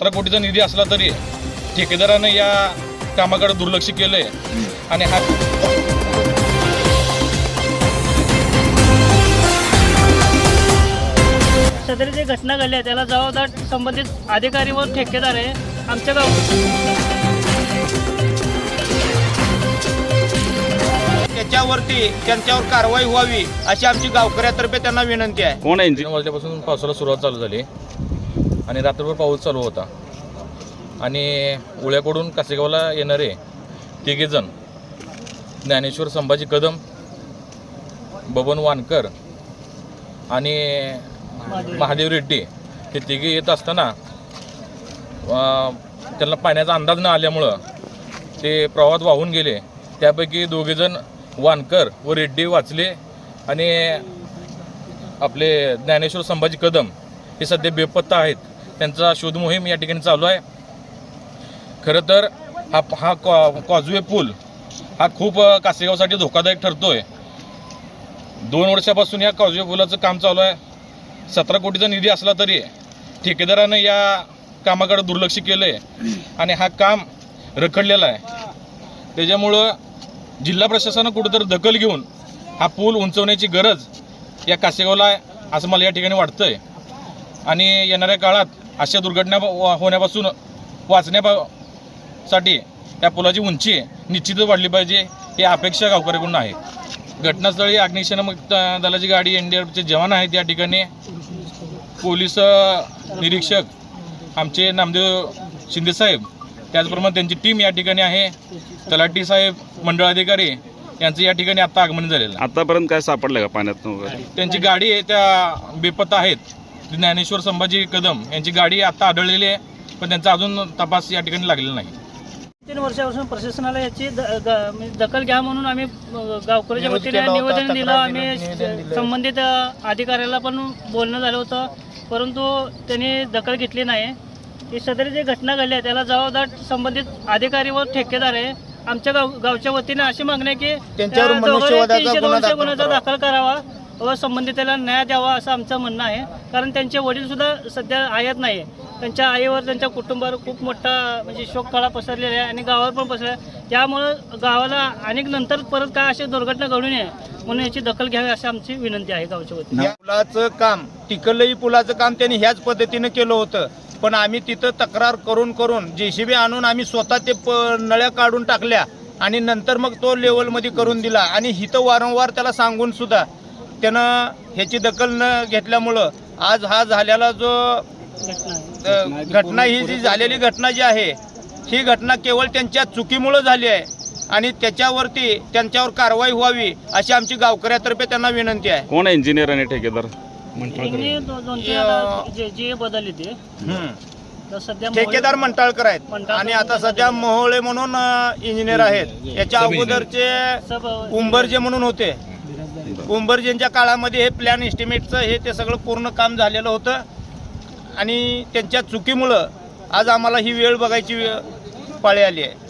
सतरा कोटीचा निधी असला तरी ठेकेदारानं या कामाकडे दुर्लक्ष केलंय. आणि हा सदरी जी घटना घडली आहे त्याला जबाबदार संबंधित अधिकारी व ठेकेदार आहे आमच्या गाव त्याच्यावरती त्यांच्यावर कारवाई व्हावी अशी आमची गावकऱ्यातर्फे त्यांना विनंती आहे. कोण आहे? इंजिन वाजल्यापासून पावसाला सुरुवात चालू झाली. आणि रात्रभर पाऊस चालू होता. आणि उळ्याकडून कासेगावला येणारे तिघेजण ज्ञानेश्वर संभाजी कदम बबन वानकर आणि महादेव रेड्डी हे तिघे येत असताना त्यांना पाण्याचा अंदाज न आल्यामुळं ते प्रवाहात वाहून गेले. त्यापैकी दोघेजण वानकर व रेड्डी वाचले आणि आपले ज्ञानेश्वर संभाजी कदम हे सध्या बेपत्ता आहेत. त्यांचा शोध मोहीम या ठिकाणी चालू आहे. खरं तर हा हा कॉ कॉजवे पूल हा खूप कासेगावसाठी धोकादायक ठरतो आहे दोन वर्षापासून या कॉजवे पुलाचं काम चालू आहे. सतरा कोटीचा निधी असला तरी ठेकेदारानं या कामाकडे दुर्लक्ष केलं आहे आणि हा काम रखडलेला आहे. त्याच्यामुळं जिल्हा प्रशासनानं कुठंतरी दखल घेऊन हा पूल उंचवण्याची गरज या कासेगावला आहे असं मला या ठिकाणी वाटतं आहे आणि येणाऱ्या काळात अशा दुर्घटना होण्यापासून वाचण्यासाठी या पुलाची उंची निश्चितच वाढली पाहिजे ही अपेक्षा गावकऱ्याकडून आहे. घटनास्थळी अग्निशमन दलाची गाडी एन डी आरचे जवान आहेत या ठिकाणी. पोलीस निरीक्षक आमचे नामदेव शिंदेसाहेब त्याचप्रमाणे त्यांची टीम या ठिकाणी आहे. तलाठी साहेब मंडळ अधिकारी यांचं या ठिकाणी आता आगमन झालेलं आहे. आतापर्यंत काय सापडलं का पाण्यात वगैरे? त्यांची गाडी त्या बेपत्ता आहेत. ज्ञानेश्वर संभाजी कदम यांची गाडी आता आढळलेली आहे पण त्यांचा अजून तपास या ठिकाणी लागलेला नाही. तीन वर्षापासून प्रशासनाला याची द- ग- म्हणजे दखल घ्या म्हणून आम्ही अ, गावकऱ्याच्या निवेदन वतीने केलं होतं, निवेदन दिलं. तक्रार आम्ही दिलं, निवेदन दिलं. संबंधित अ, अधिकाऱ्याला पण बोलणं झालं होतं परंतु त्यांनी दखल घेतली नाही. ही सदरी जी घटना घडली आहे त्याला जबाबदार संबंधित अधिकारी व ठेकेदार आहे. आमच्या गाव गावच्या वतीने अशी मागणी आहे की त्यांच्यावर त्या दोघांनी मनुष्यवधाचा तीनशे गुन्हा दोनशे दाखल गुन्ह्याचा करावा. दाखल करावा. व संबंधिताला न्याय द्यावा असं आमचं म्हणणं आहे. कारण त्यांचे वडील सुद्धा सध्या आयात नाही त्यांच्या आईवर त्यांच्या कुटुंबावर खूप मोठा म्हणजे शोककळा पसरलेला आहे आणि गावावर पण पसरला आहे. त्यामुळं गावाला अनेक नंतर परत काय अशी दुर्घटना घडू नये म्हणून याची दखल घ्यावी अशी आमची विनंती आहे गावच्या वतीने. या पुलाचं काम टिकलई पुलाचं काम त्यांनी ह्याच पद्धतीनं केलं होतं. पण आम्ही तिथं तक्रार करून करून जेसीबी आणून आम्ही स्वतः ते प नळ्या काढून टाकल्या आणि नंतर मग तो लेवलमध्ये करून दिला. आणि हिथं वारंवार त्याला सांगून सुद्धा त्यानं ह्याची दखल न घेतल्यामुळं आज हा झालेला जो घटना ही जी झालेली घटना जी आहे ही घटना केवळ त्यांच्या चुकीमुळं झाली आहे आणि त्याच्यावरती त्यांच्यावर कारवाई व्हावी अशी आमची गावकऱ्यातर्फे त्यांना विनंती आहे. कोण आहे इंजिनियर आणि ठेकेदार? बदलले ते. ठेकेदार मंटाळकर आहेत. आणि आता सध्या मोहोळे म्हणून इंजिनियर आहेत. याच्या अगोदरचे उंबरजे म्हणून होते. उंबरजेंच्या काळामध्ये हे प्लॅन एस्टिमेटचं हे ते सगळं पूर्ण काम झालेलं होतं. आणि त्यांच्या चुकीमुळं आज आम्हाला ही वेळ बघायची वे- पाळी आली आहे.